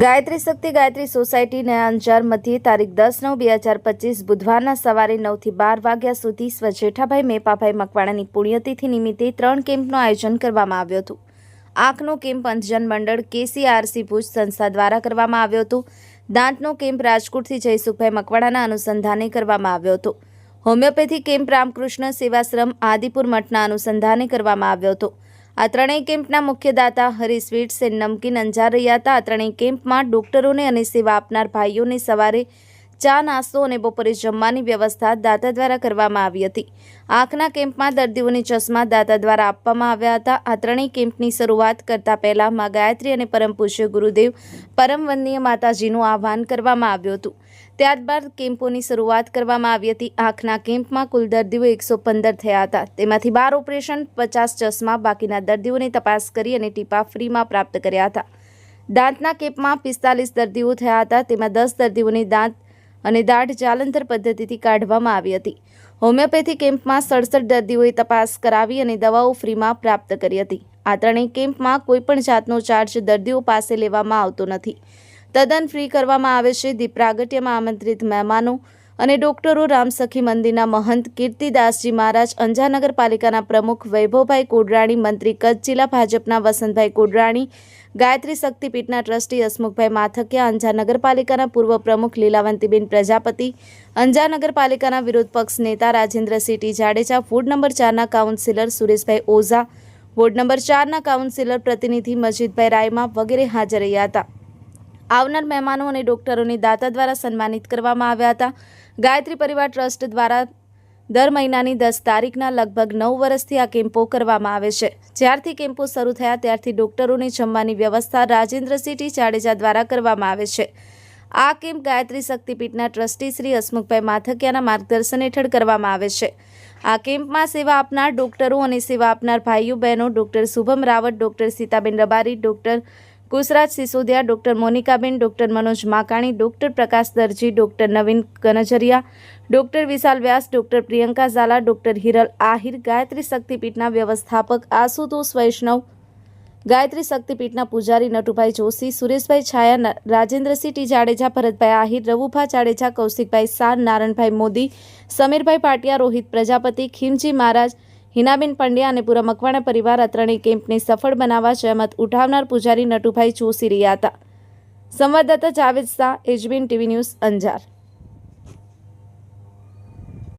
Gayatri Shakti Gayatri society નયા અંજાર મધ્યે તારીખ દસ નવ બે હજાર પચીસ બુધવારના સવારે નવથી બાર વાગ્યા સુધી સ્વજેઠાભાઈ મેપાભાઈ મકવાણાની પુણ્યતિથિ નિમિત્તે ત્રણ કેમ્પનું આયોજન કરવામાં આવ્યું હતું. આંખનો કેમ્પ અંજન મંડળ, કેસીઆરસી ભુજ સંસ્થા દ્વારા કરવામાં આવ્યો હતો. દાંતનો કેમ્પ રાજકોટથી જયસુખભાઈ મકવાણાના અનુસંધાને કરવામાં આવ્યો હતો. હોમિયોપેથી કેમ્પ રામકૃષ્ણ સેવાશ્રમ, આદિપુર મઠના અનુસંધાને કરવામાં આવ્યો હતો. આ ત્રણેય કેમ્પના મુખ્ય દાતા હરી સ્વીટ્સ એન્ડ નમકીન અંજાર રહ્યા હતા. આ ત્રણેય કેમ્પમાં ડોક્ટરોને અને સેવા આપનાર ભાઈઓને સવારે ચા, નાસ્તો અને બપોરે જમવાની વ્યવસ્થા દાતા દ્વારા કરવામાં આવી હતી. આંખના કેમ્પમાં દર્દીઓને ચશ્મા દાતા દ્વારા આપવામાં આવ્યા હતા. આ ત્રણેય કેમ્પની શરૂઆત કરતા પહેલા મા ગાયત્રી અને પરમ પૂજ્ય ગુરુદેવ, પરમ વંદનીય માતાજીનું આહ્વાન કરવામાં આવ્યું હતું. ત્યારબાદ કેમ્પોની શરૂઆત કરવામાં આવી હતી. આંખના કેમ્પમાં કુલ દર્દીઓ એકસો પંદર થયા હતા. તેમાંથી બાર ઓપરેશન, પચાસ ચશ્મા, બાકીના દર્દીઓને તપાસ કરી અને ટીપા ફ્રીમાં પ્રાપ્ત કર્યા હતા. દાંતના કેમ્પમાં પિસ્તાલીસ દર્દીઓ થયા હતા. તેમાં દસ દર્દીઓને દાંત અને દાઢ જાલંધર પદ્ધતિથી કાઢવામાં આવી હતી. હોમિયોપેથી કેમ્પમાં સડસઠ દર્દીઓએ તપાસ કરાવી અને દવાઓ ફ્રીમાં પ્રાપ્ત કરી હતી. આ ત્રણેય કેમ્પમાં કોઈપણ જાતનો ચાર્જ દર્દીઓ પાસે લેવામાં આવતો નથી. તદ્દન ફ્રી કરવામાં આવે છે. દીપ પ્રાગટ્યમાં આમંત્રિત મહેમાનો અને ડોક્ટરો રામસખી મંદિરના મહંત કીર્તિદાસજી મહારાજ અંજા નગરપાલિકાના પ્રમુખ વૈભવભાઈ કોડરાણી, મંત્રી કચ્છ જિલ્લા ભાજપના વસંતભાઈ કોડરાણી, ગાયત્રી શક્તિપીઠના ટ્રસ્ટી હસમુખભાઈ માથકિયા અંજા નગરપાલિકાના પૂર્વ પ્રમુખ લીલાવંતીબેન પ્રજાપતિ અંજા નગરપાલિકાના વિરોધ પક્ષ નેતા Rajendrasinh T Jadeja ward number ચારના councillor Sureshbhai Oza, ward number ચારના કાઉન્સિલર પ્રતિનિધિ મજીદભાઈ રાયમા વગેરે હાજર રહ્યા હતા. આવનાર મહેમાનો અને ડોક્ટરોની દાતા દ્વારા સન્માનિત કરવામાં આવ્યા હતા. ગાયત્રી પરિવાર ટ્રસ્ટ દ્વારા દર મહિનાની દસ તારીખના લગભગ નવ વર્ષથી આ કેમ્પો કરવામાં આવે છે. જ્યારથી કેમ્પો શરૂ થયા ત્યારથી ડોક્ટરોની જમવાની વ્યવસ્થા રાજેન્દ્રસિંહ ટી જાડેજા દ્વારા કરવામાં આવે છે. આ કેમ્પ ગાયત્રી શક્તિપીઠના ટ્રસ્ટી શ્રી હસમુખભાઈ માથકિયાના માર્ગદર્શન હેઠળ કરવામાં આવે છે. આ કેમ્પમાં સેવા આપનાર ડોક્ટરો અને સેવા આપનાર ભાઈઓ બહેનો doctor Shubham Rawat, doctor Sitaben Rabari, doctor Kushraj Sisodiya, doctor Monikaben, doctor Manoj Makani, doctor Prakash Darji, doctor Navin Kanjariya, doctor Vishal Vyas, doctor Priyanka Zala, doctor Hiral Ahir, Gayatri શક્તિપીઠના વ્યવસ્થાપક આશુતોષ વૈષ્ણવ, ગાયત્રી શક્તિપીઠના પૂજારી નટુભાઈ જોશી, સુરેશભાઈ છાયા રાજેન્દ્રસિંહ જાડેજા, ભરતભાઈ આહિર, રવુભા જાડેજા, કૌશિકભાઈ સાર, નારણભાઈ મોદી, સમીરભાઈ પાટિયા, રોહિત પ્રજાપતિ, ખીમજી મહારાજ હિનાબેન પંડ્યા અને પૂરા મકવાણા પરિવાર આ ત્રણેય કેમ્પને સફળ બનાવવા જહેમત ઉઠાવનાર પૂજારી નટુભાઈ જોશી રહ્યા હતા. સંવાદદાતા જાવેદ શાહ એજબીન ટીવી ન્યૂઝ અંજાર.